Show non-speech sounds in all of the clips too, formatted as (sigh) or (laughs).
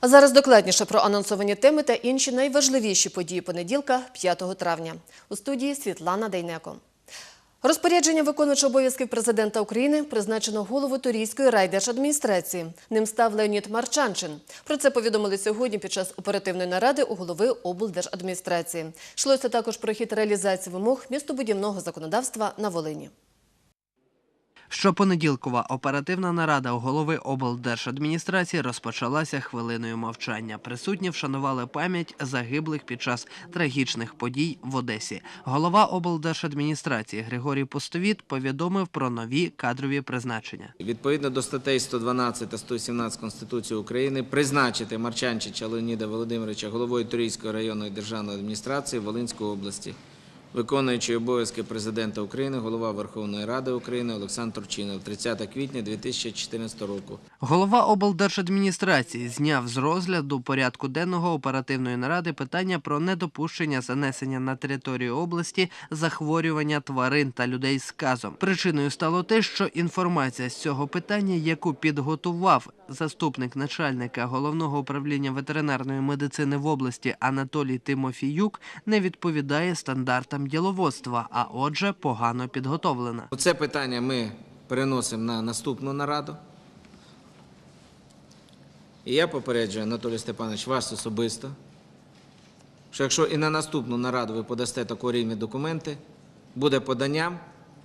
А зараз докладніше про анонсовані теми та інші найважливіші події понеділка, 5 травня. У студії Світлана Дейнеко. Розпорядження виконуючого обов'язків президента України призначено голову Турійської райдержадміністрації. Ним став Леонід Марчанчин. Про це повідомили сьогодні під час оперативної наради у голови облдержадміністрації. Йшлося також про хід реалізації вимог містобудівного законодавства на Волині. Щопонеділкова оперативна нарада у голови облдержадміністрації розпочалася хвилиною мовчання. Присутні вшанували пам'ять загиблих під час трагічних подій в Одесі. Голова облдержадміністрації Григорій Пустовіт повідомив про нові кадрові призначення. Відповідно до статей 112 та 117 Конституції України призначити Марчанчича Леоніда Володимировича головою Турійської районної державної адміністрації Волинської області, виконуючий обов'язки президента України, голова Верховної Ради України Олександр Турчинов, 30 квітня 2014 року. Голова облдержадміністрації зняв з розгляду порядку денного оперативної наради питання про недопущення занесення на територію області захворювання тварин та людей з казом. Причиною стало те, що інформація з цього питання, яку підготував заступник начальника головного управління ветеринарної медицини в області Анатолій Тимофіюк, не відповідає стандартам діловодства, а отже, погано підготовлена. Це питання ми переносимо на наступну нараду. І я попереджую, Анатолій Степанович, вас особисто, що якщо і на наступну нараду ви подасте такого рівня документи, буде поданням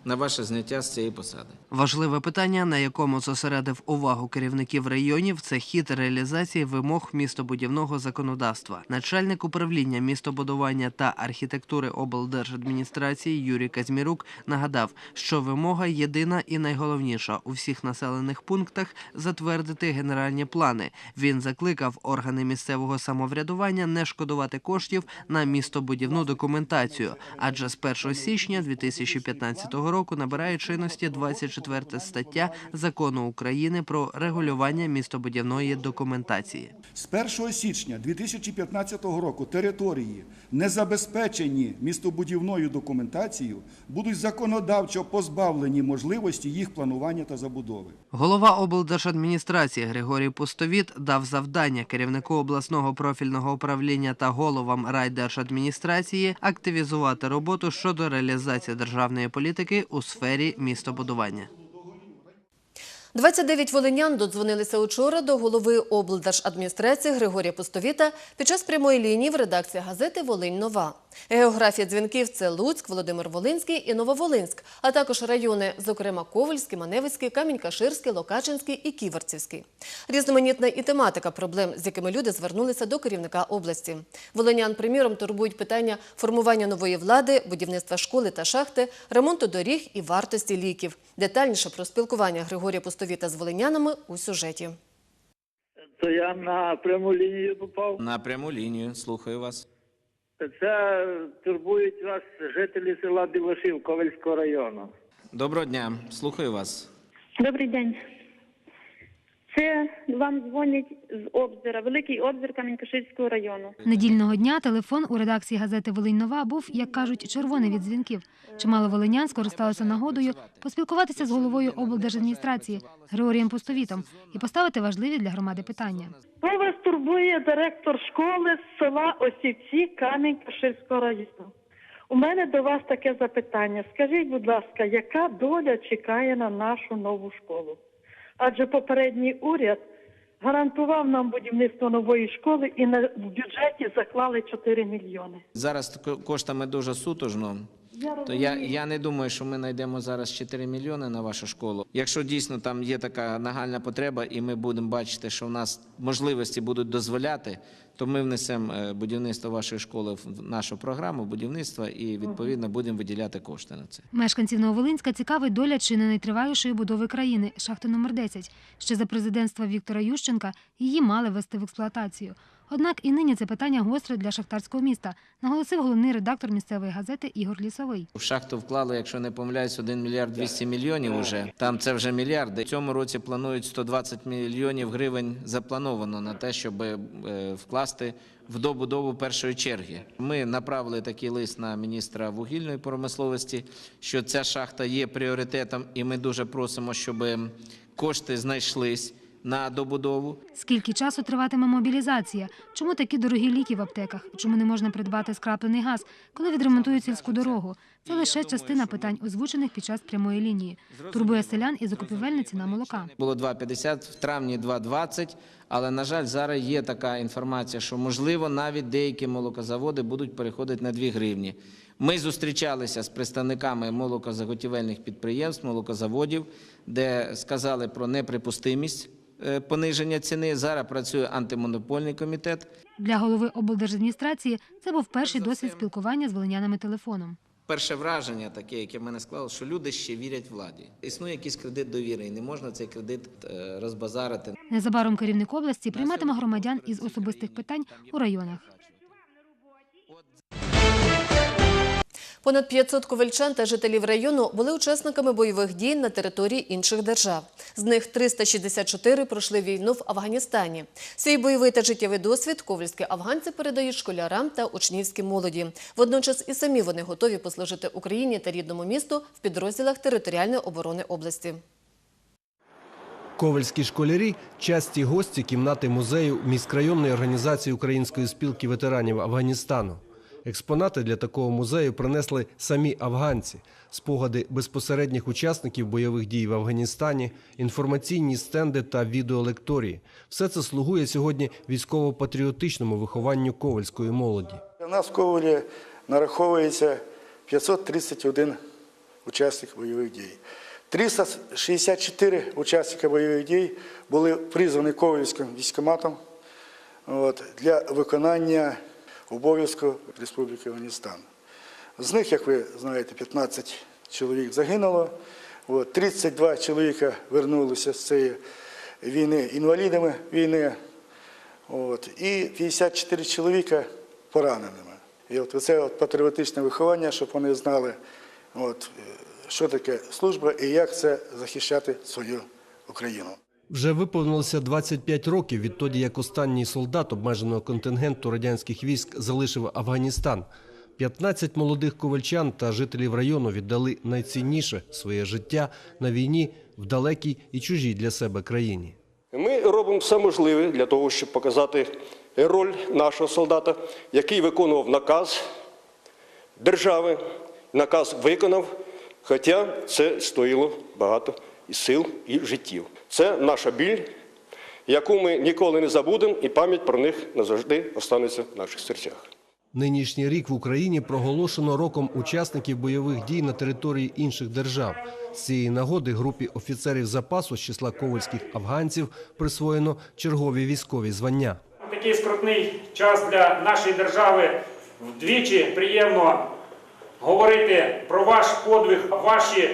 на ваше зняття з цієї посади. Важливе питання, на якому зосередив увагу керівників районів, це хід реалізації вимог містобудівного законодавства. Начальник управління містобудування та архітектури облдержадміністрації Юрій Казмірук нагадав, що вимога єдина і найголовніша у всіх населених пунктах затвердити генеральні плани. Він закликав органи місцевого самоврядування не шкодувати коштів на містобудівну документацію, адже з 1 січня 2015 року набирає чинності 24 стаття закону України про регулювання містобудівної документації. З 1 січня 2015 року території, не забезпечені містобудівною документацією, будуть законодавчо позбавлені можливості їх планування та забудови. Голова облдержадміністрації Григорій Пустовіт дав завдання керівнику обласного профільного управління та головам райдержадміністрації активізувати роботу щодо реалізації державної політики у сфері містобудування. 29 волинян додзвонилися учора до голови облдержадміністрації Григорія Пустовіта під час прямої лінії в редакції газети Волинь Нова. Географія дзвінків це Луцьк, Володимир Волинський і Нововолинськ, а також райони, зокрема Ковальський, Маневицький, Камінь-Каширський, Локачинський і Ківерцівський. Різноманітна і тематика проблем, з якими люди звернулися до керівника області. Волинян, приміром, турбують питання формування нової влади, будівництва школи та шахти, ремонту доріг і вартості ліків. Детальніше про спілкування Григорія Пустовіта з волинянами у сюжеті. То я на пряму лінію попав. На пряму лінію, слухаю вас. Це турбують вас жителі села Дивошів Ковальського району. Доброго дня, слухаю вас. Добрий день. Це вам дзвонять з Обзора, Великий Обзір Камінь-Каширського району. Недільного дня телефон у редакції газети Волинь Нова був, як кажуть, червоний від дзвінків. Чимало волинян скористалися нагодою поспілкуватися з головою облдержадміністрації Григорієм Пустовітом і поставити важливі для громади питання. Хто вас турбує директор школи з села Осівці Камінь-Каширського району? У мене до вас таке запитання. Скажіть, будь ласка, яка доля чекає на нашу нову школу? Адже попередній уряд гарантував нам будівництво нової школи і на в бюджеті заклали 4 мільйони. Зараз ко- коштами дуже сутужно. Я То я, я не думаю, що ми знайдемо зараз 4 мільйони на вашу школу. Якщо дійсно там є така нагальна потреба, і ми будемо бачити, що в нас можливості будуть дозволяти, то ми внесемо е, будівництво вашої школи в нашу програму будівництва і відповідно будемо виділяти кошти на це. Мешканців Нововолинська цікавить доля чи не найтривалішої будови країни шахти номер 10 Ще за президентства Віктора Ющенка її мали ввести в експлуатацію. Однак і нині це питання гостре для шахтарського міста, наголосив головний редактор місцевої газети Ігор Лісовий. В шахту вклали, якщо не помиляюсь, 1 мільярд 200 мільйонів уже. Там це вже мільярди. В цьому році планують 120 мільйонів гривень заплановано на те, щоб е, вкласти в добудову першої черги. Ми направили такий лист на міністра вугільної промисловості, що ця шахта є пріоритетом, і ми дуже просимо, щоб кошти знайшлись. На добудову. Скільки часу триватиме мобілізація? Чому такі дорогі ліки в аптеках? Чому не можна придбати скраплений газ, коли відремонтують сільську дорогу? Це лише частина питань, озвучених під час прямої лінії. Турбує селян і закупівельна ціна молока. Було 2,50, в травні 2,20, але, на жаль, зараз є така інформація, що, можливо, навіть деякі молокозаводи будуть переходити на 2 гривні. Ми зустрічалися з представниками молокозаготівельних підприємств, молокозаводів, де сказали про неприпустимість пониження ціни. Зараз працює антимонопольний комітет. Для голови облдержадміністрації це був перший досвід спілкування з волинянами телефоном. Перше враження таке, яке в мене склало, що люди ще вірять владі. Існує якийсь кредит довіри, і не можна цей кредит е, розбазарити. Незабаром керівник області прийматиме громадян із особистих питань у районах. Понад 500 ковальчан та жителів району були учасниками бойових дій на території інших держав. З них 364 пройшли війну в Афганістані. Свій бойовий та життєвий досвід ковальські афганці передають школярам та учнівській молоді. Водночас і самі вони готові послужити Україні та рідному місту в підрозділах територіальної оборони області. Ковальські школярі часті гості кімнати музею міськрайонної організації Української спілки ветеранів Афганістану. Експонати для такого музею принесли самі афганці, спогади безпосередніх учасників бойових дій в Афганістані, інформаційні стенди та відеолекторії. Все це слугує сьогодні військово-патріотичному вихованню ковальської молоді. У нас в Ковалі нараховується 531 учасник бойових дій. 364 учасника бойових дій були призвані Ковальським військкоматом от, для виконання обов'язку Республіки Афганістан. З них, як ви знаєте, 15 чоловік загинуло, 32 чоловіка вернулися з цієї війни інвалідами війни. І 54 чоловіка пораненими. І це от патріотичне виховання, щоб вони знали, е, що таке служба і як це захищати свою Україну. Вже виповнилося 25 років відтоді, як останній солдат обмеженого контингенту радянських військ залишив Афганістан. 15 молодих ковальчан та жителів району віддали найцінніше своє життя на війні в далекій і чужій для себе країні. Ми робимо все можливе для того, щоб показати роль нашого солдата, який виконував наказ держави, наказ виконав, хоча це стоїло багато і сил, і життів. Це наша біль, яку ми ніколи не забудемо, і пам'ять про них назавжди останеться в наших серцях. Нинішній рік в Україні проголошено роком учасників бойових дій на території інших держав. З цієї нагоди групі офіцерів запасу з числа ковальських афганців присвоєно чергові військові звання. Такий скрутний час для нашої держави вдвічі приємно говорити про ваш подвиг, ваші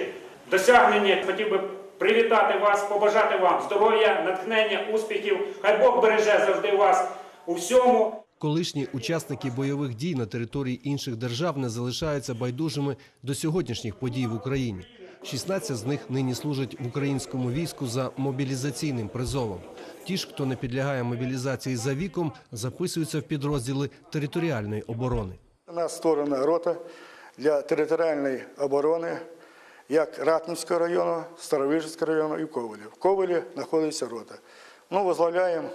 досягнення. Хотів би привітати вас, побажати вам здоров'я, натхнення, успіхів. Хай Бог береже завжди вас у всьому. Колишні учасники бойових дій на території інших держав не залишаються байдужими до сьогоднішніх подій в Україні. 16 з них нині служать в українському війську за мобілізаційним призовом. Ті ж, хто не підлягає мобілізації за віком, записуються в підрозділи територіальної оборони. У нас створена рота для територіальної оборони як Ратнівського району, Старовижського району і Ковалі. В Ковалі знаходиться рота. Ну, возглавляємо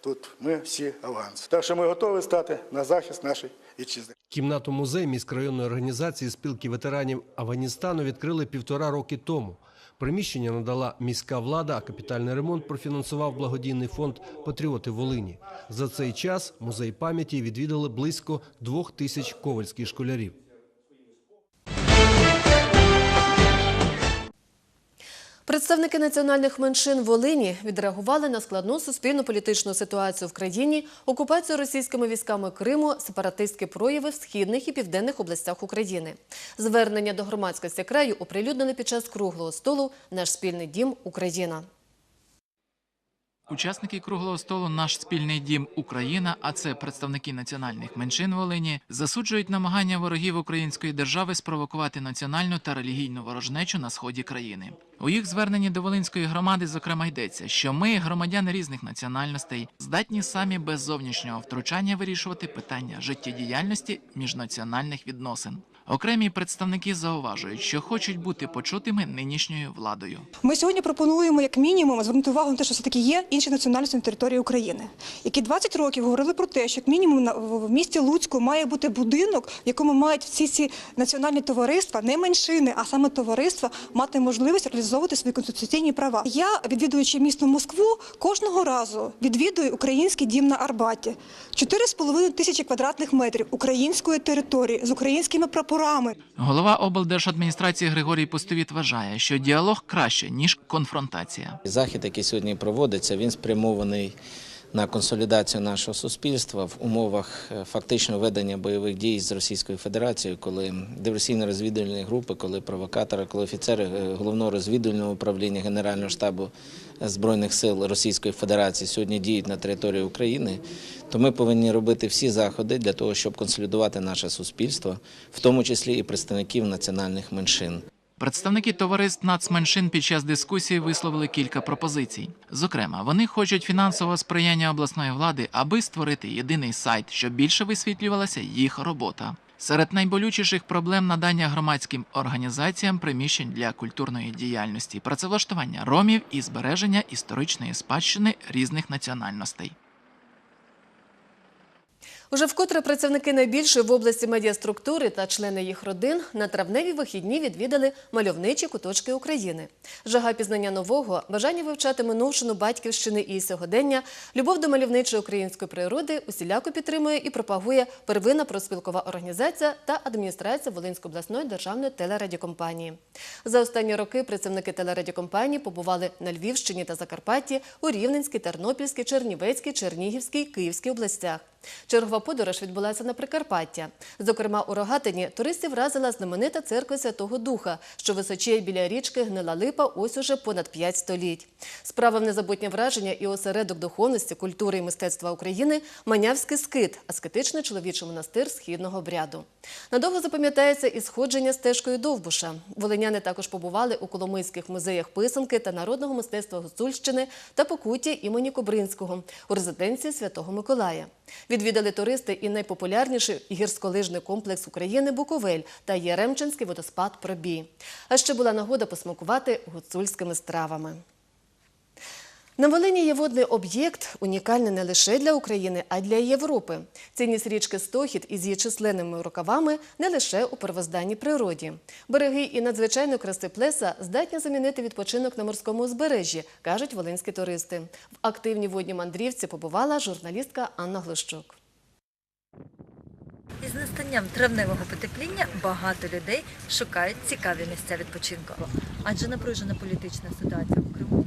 тут ми всі афганці. Так що ми готові стати на захист нашої вітчизни. Кімнату музей міськрайонної організації спілки ветеранів Афганістану відкрили півтора роки тому. Приміщення надала міська влада, а капітальний ремонт профінансував благодійний фонд Патріоти Волині. За цей час музей пам'яті відвідали близько двох тисяч ковальських школярів. Представники національних меншин Волині відреагували на складну суспільно-політичну ситуацію в країні, окупацію російськими військами Криму, сепаратистські прояви в східних і південних областях України. Звернення до громадськості краю оприлюднили під час круглого столу Наш спільний дім Україна. Учасники круглого столу Наш спільний дім Україна, а це представники національних меншин Волині, засуджують намагання ворогів української держави спровокувати національну та релігійну ворожнечу на сході країни. У їх зверненні до Волинської громади, зокрема, йдеться, що ми, громадяни різних національностей, здатні самі без зовнішнього втручання вирішувати питання життєдіяльності міжнаціональних відносин. Окремі представники зауважують, що хочуть бути почутими нинішньою владою. Ми сьогодні пропонуємо як мінімум звернути увагу на те, що все таки є інші національності на території України, які 20 років говорили про те, що як мінімум в місті Луцьку має бути будинок, в якому мають всі ці національні товариства, не меншини, а саме товариства, мати можливість реалізовувати свої конституційні права. Я, відвідуючи місто Москву, кожного разу відвідую український дім на Арбаті. 4,5 тисячі квадратних метрів української території з українськими прапорами. Голова облдержадміністрації Григорій Пустовіт вважає, що діалог краще ніж конфронтація. Захід, який сьогодні проводиться, він спрямований на консолідацію нашого суспільства в умовах е, фактично ведення бойових дій з Російською Федерацією, коли диверсійно-розвідувальні групи, коли провокатори, коли офіцери е, головного розвідувального управління Генерального штабу Збройних сил Російської Федерації сьогодні діють на території України, то ми повинні робити всі заходи для того, щоб консолідувати наше суспільство, в тому числі і представників національних меншин. Представники товариств нацменшин під час дискусії висловили кілька пропозицій. Зокрема, вони хочуть фінансового сприяння обласної влади, аби створити єдиний сайт, щоб більше висвітлювалася їх робота. Серед найболючіших проблем надання громадським організаціям приміщень для культурної діяльності, працевлаштування ромів і збереження історичної спадщини різних національностей. Уже вкотре працівники найбільшої в області медіаструктури та члени їх родин на травневі вихідні відвідали мальовничі куточки України. Жага пізнання нового, бажання вивчати минувшину батьківщини і сьогодення, любов до мальовничої української природи усіляко підтримує і пропагує первинна проспілкова організація та адміністрація Волинської обласної державної телерадіокомпанії. За останні роки працівники телерадіокомпанії побували на Львівщині та Закарпатті, у Рівненській, Тернопільській, Чернівецькій, Чернігівській, Київській областях. Чергова подорож відбулася на Прикарпаття. Зокрема, у Рогатині туристів вразила знаменита церква Святого Духа, що височіє біля річки Гнила Липа ось уже понад п'ять століть. Справив незабутнє враження і осередок духовності, культури і мистецтва України Манявський скит, аскетичний чоловічий монастир східного обряду. Надовго запам'ятається і сходження стежкою Довбуша. Волиняни також побували у Коломийських музеях писанки та народного мистецтва Гуцульщини та Покуття імені Кобринського у резиденції Святого Миколая. Відвідали туристи і найпопулярніший гірськолижний комплекс України Буковель та Єремчинський водоспад Пробій. А ще була нагода посмакувати гуцульськими стравами. На Волині є водний об'єкт, унікальний не лише для України, а й для Європи. Цінність річки Стохід із її численними рукавами не лише у первозданній природі. Береги і надзвичайно краси плеса здатні замінити відпочинок на морському узбережжі, кажуть волинські туристи. В активній водній мандрівці побувала журналістка Анна Глущук. Із настанням травневого потепління багато людей шукають цікаві місця відпочинку. Адже напружена політична ситуація в Криму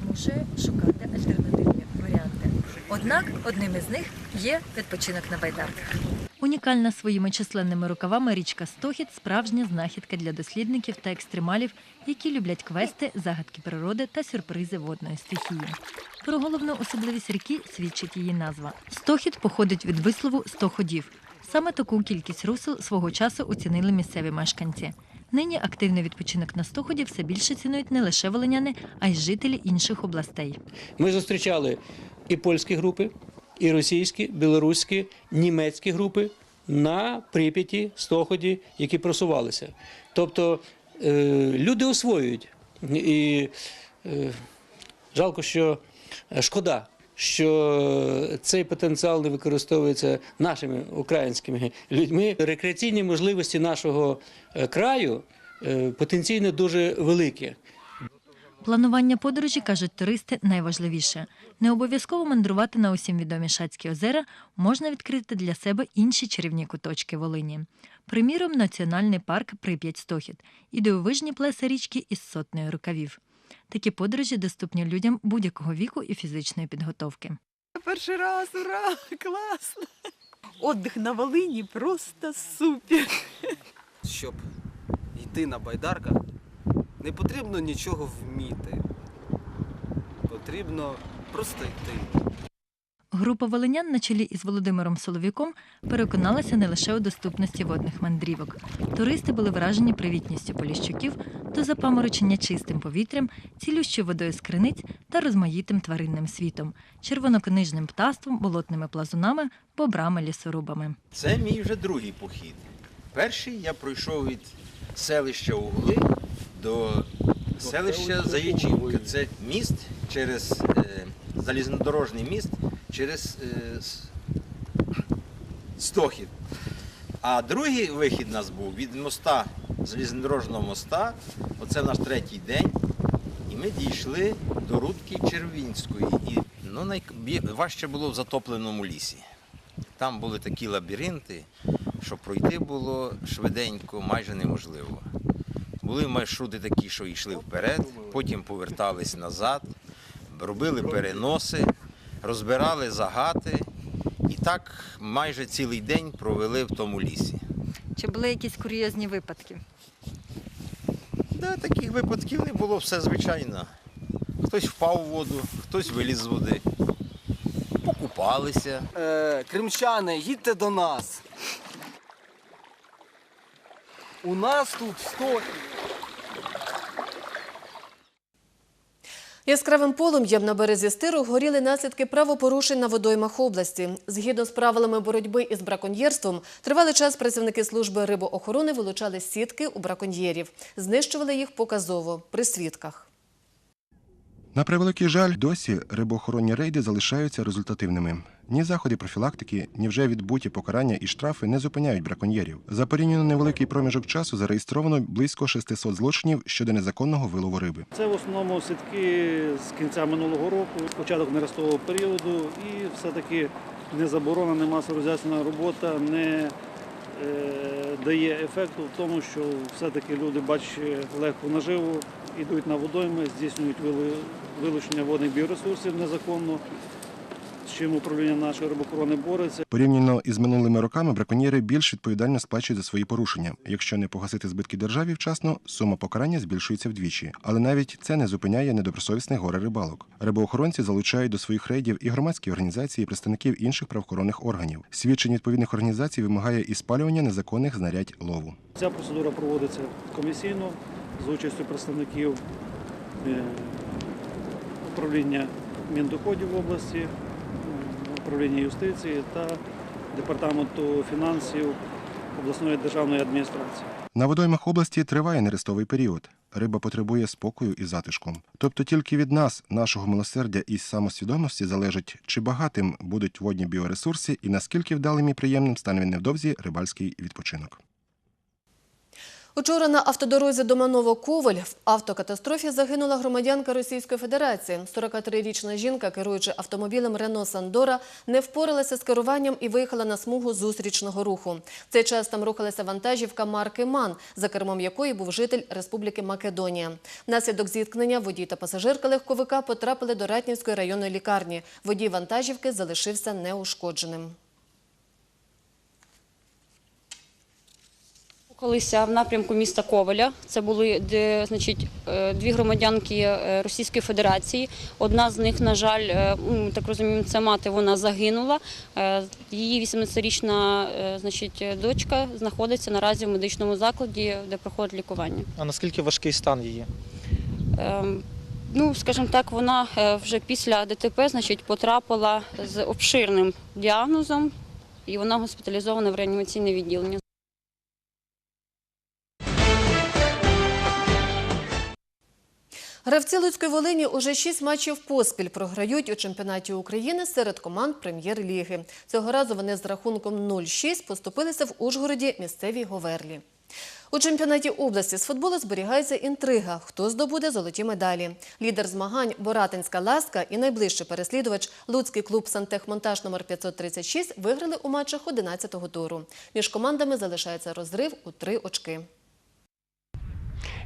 змушує шукати альтернативні варіанти. Однак одним із них є відпочинок на байдарках. Унікальна своїми численними рукавами річка Стохід справжня знахідка для дослідників та екстремалів, які люблять квести, загадки природи та сюрпризи водної стихії. Про головну особливість ріки свідчить її назва. Стохід походить від вислову «сто ходів». Саме таку кількість русел свого часу оцінили місцеві мешканці. Нині активний відпочинок на Стоході все більше цінують не лише волиняни, а й жителі інших областей. Ми зустрічали і польські групи, і російські, білоруські, німецькі групи на Прип'яті, Стоході, які просувалися. Тобто е, люди освоюють. І е, жалко, що шкода. Що цей потенціал не використовується нашими українськими людьми. Рекреаційні можливості нашого е, краю е, потенційно дуже великі. Планування подорожі, кажуть туристи, найважливіше. Не обов'язково мандрувати на усім відомі Шацькі озера, можна відкрити для себе інші чарівні куточки Волині. Приміром, національний парк Прип'ять-Стохід і дивовижні плеса річки із сотнею рукавів. Такі подорожі доступні людям будь-якого віку і фізичної підготовки. Перший раз, ура! (laughs) Класно! Отдих на Волині просто супер. Щоб йти на байдарках, не потрібно нічого вміти. Потрібно просто йти. Група волинян на чолі із Володимиром Соловіком переконалася не лише у доступності водних мандрівок. Туристи були вражені привітністю поліщуків до запаморочення чистим повітрям, цілющою водою з криниць та розмаїтим тваринним світом, червонокнижним птаством, болотними плазунами, бобрами, лісорубами. Це мій вже другий похід. Перший я пройшов від селища Угли до селища Заячівка. Це міст через е, залізнодорожний міст через е, Стохід. А другий вихід у нас був від моста, залізнодорожного моста. Оце наш третій день. І ми дійшли до Рудки Червінської. І ну, найважче було в затопленому лісі. Там були такі лабіринти, що пройти було швиденько, майже неможливо. Були маршрути такі, що йшли вперед, потім повертались назад, робили переноси, розбирали загати. І так майже цілий день провели в тому лісі. Чи були якісь курйозні випадки? Да, таких випадків не було все звичайно. Хтось впав у воду, хтось виліз з води, покупалися. Е, кримчани, їдьте до нас. У нас тут 100 Яскравим полум'ям на березі стиру горіли наслідки правопорушень на водоймах області. Згідно з правилами боротьби із браконьєрством, тривалий час працівники служби рибоохорони вилучали сітки у браконьєрів, знищували їх показово при свідках. На превеликий жаль, досі рибоохоронні рейди залишаються результативними. Ні заходи профілактики, ні вже відбуті покарання і штрафи не зупиняють браконьєрів. За порівняно невеликий проміжок часу зареєстровано близько 600 злочинів щодо незаконного вилову риби. Це в основному сітки з кінця минулого року, початок нерестового періоду, і все-таки не заборонена масороз'яснена робота не е, дає ефекту в тому, що все-таки люди, бачачи легку наживу, йдуть на водойми, здійснюють вилучення водних біоресурсів незаконно, чим управління нашої рибохорони бореться. Порівняно із минулими роками браконьєри більш відповідально сплачують за свої порушення. Якщо не погасити збитки державі вчасно, сума покарання збільшується вдвічі. Але навіть це не зупиняє недобросовісних горе рибалок. Рибоохоронці залучають до своїх рейдів і громадські організації, і представників інших правоохоронних органів. Свідчень відповідних організацій вимагає і спалювання незаконних знарядь лову. Ця процедура проводиться комісійно з участю представників е, управління Міндоходів області, м, управління юстиції та департаменту фінансів обласної державної адміністрації. На водоймах області триває нерестовий період. Риба потребує спокою і затишку. Тобто тільки від нас, нашого милосердя і самосвідомості залежить, чи багатим будуть водні біоресурси і наскільки вдалим і приємним стане невдовзі рибальський відпочинок. Учора на автодорозі Доманово-Коваль в автокатастрофі загинула громадянка Російської Федерації. 43-річна жінка, керуючи автомобілем Рено Сандора, не впоралася з керуванням і виїхала на смугу зустрічного руху. В цей час там рухалася вантажівка марки МАН, за кермом якої був житель Республіки Македонія. Внаслідок зіткнення водій та пасажирка легковика потрапили до Ратнівської районної лікарні. Водій вантажівки залишився неушкодженим. Рухалися в напрямку міста Коваля. Це були де, значить, е, дві громадянки е, Російської Федерації. Одна з них, на жаль, е, так розуміємо, це мати, вона загинула. Її 18-річна е, значить, дочка знаходиться наразі в медичному закладі, де проходить лікування. А наскільки важкий стан її? Ем, Ну, скажімо так, вона вже після ДТП значить, потрапила з обширним діагнозом, і вона госпіталізована в реанімаційне відділення. Гравці Луцької Волині уже шість матчів поспіль програють у чемпіонаті України серед команд прем'єр-ліги. Цього разу вони з рахунком 0-6 поступилися в Ужгороді місцевій Говерлі. У чемпіонаті області з футболу зберігається інтрига, хто здобуде золоті медалі. Лідер змагань Боратинська ласка і найближчий переслідувач Луцький клуб «Сантехмонтаж» номер 536 виграли у матчах 11-го туру. Між командами залишається розрив у три очки.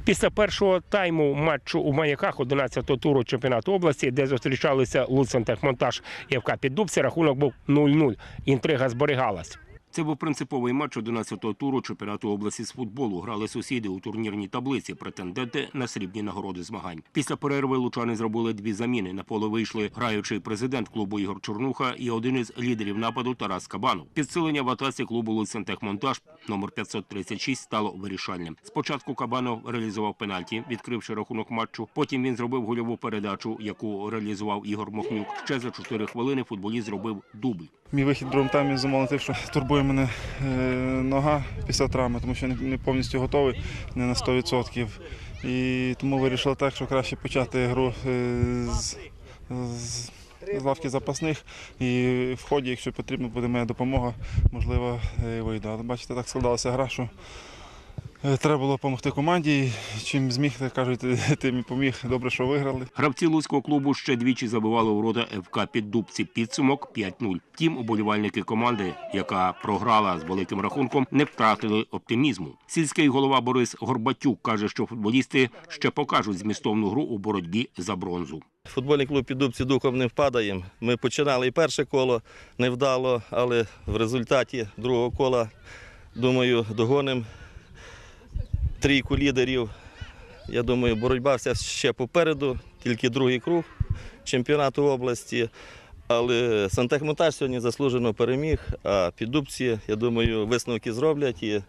Після першого тайму матчу у маяках 11-го туру чемпіонату області, де зустрічалися Луцентехмонтаж і ФК Піддубці, рахунок був 0-0. Інтрига зберігалась. Це був принциповий матч 11-го туру чемпіонату області з футболу. Грали сусіди у турнірній таблиці, претенденти на срібні нагороди змагань. Після перерви лучани зробили дві заміни. На поле вийшли граючий президент клубу Ігор Чорнуха і один із лідерів нападу Тарас Кабанов. Підсилення в атаці клубу Луцентехмонтаж номер 536 стало вирішальним. Спочатку Кабанов реалізував пенальті, відкривши рахунок матчу. Потім він зробив гольову передачу, яку реалізував Ігор Мохнюк. Ще за 4 хвилини футболіст зробив дубль. Мій вихід в другому таймі замовив тим, що турбує мене е, нога після травми, тому що не, повністю готовий, не на 100%. І тому вирішили так, що краще почати гру е, з, з, з лавки запасних. І в ході, якщо потрібна буде моя допомога, можливо, вийде. Але бачите, так складалася гра, що треба було допомогти команді. Чим зміг, так кажуть, (laughs) тим і поміг. Добре, що виграли. Гравці Луцького клубу ще двічі забивали у ворота ФК Піддубці. Підсумок 5-0. Втім, уболівальники команди, яка програла з великим рахунком, не втратили оптимізму. Сільський голова Борис Горбатюк каже, що футболісти ще покажуть змістовну гру у боротьбі за бронзу. Футбольний клуб «Піддубці» духом не впадаємо. Ми починали і перше коло невдало, але в результаті другого кола, думаю, догонимо трійку лідерів. Я думаю, боротьба вся ще попереду, тільки другий круг чемпіонату області. Але Сантехмонтаж сьогодні заслужено переміг, а піддубці, я думаю, висновки зроблять і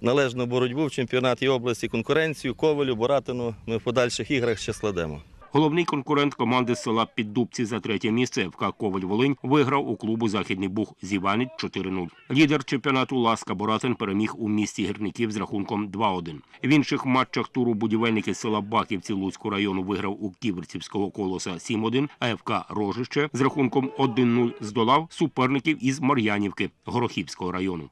належну боротьбу в чемпіонаті області, конкуренцію, Ковалю, Боратину ми в подальших іграх ще складемо. Головний конкурент команди села Піддубці за третє місце ФК Коваль Волинь виграв у клубу Західний Буг Зіванець 4-0. Лідер чемпіонату Ласка Боратин переміг у місті гірників з рахунком 2-1. В інших матчах туру будівельники села Баківці Луцького району виграв у Ківерцівського колоса 7-1, а ФК Рожище з рахунком 1-0 здолав суперників із Мар'янівки Горохівського району.